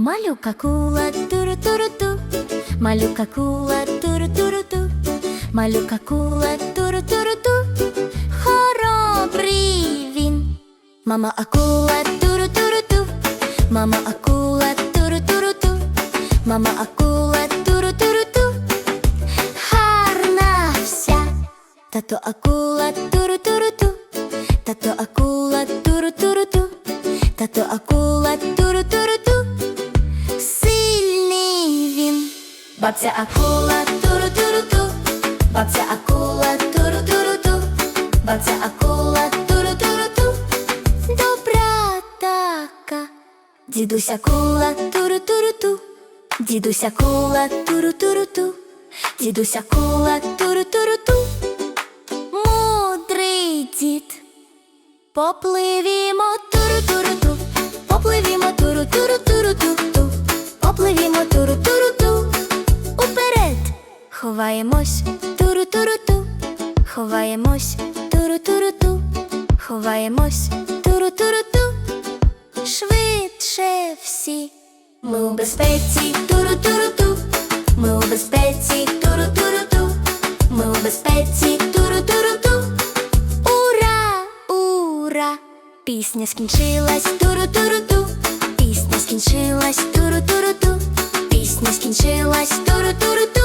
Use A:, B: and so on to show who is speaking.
A: Малюка кула туру туру ту Малюка кула туру туру ту Малюка кула туру туру ту Хоробрий він. Мама акула туру туру ту Мама акула туру туру ту Мама акула туру туру ту Гарна вся. Тато акула туру туру ту Тато акула туру туру ту Тато акула Бабця акула туру-туру-ту, бабця акула туру-туру-ту, бабця акула туру-туру-ту, добра така. Дідусь акула туру-туру-ту, дідусь акула туру-туру-ту, дідусь акула туру-туру-ту, мудрий дід. Попливімо туру-туру-ту, попливімо ховаємось. Туру-туру-ту, ховаємось. Туру-туру-ту, ховаємось. Туру-туру-ту, швидше всі. Ми у безпеці. Туру-туру-ту, ми у безпеці. Туру-туру-ту, ми у безпеці. Туру-туру-ту. Ура, ура! Пісня скінчилась. Туру-туру-ту, пісня скінчилась. Туру-туру-ту, пісня скінчилась. Туру-туру-ту.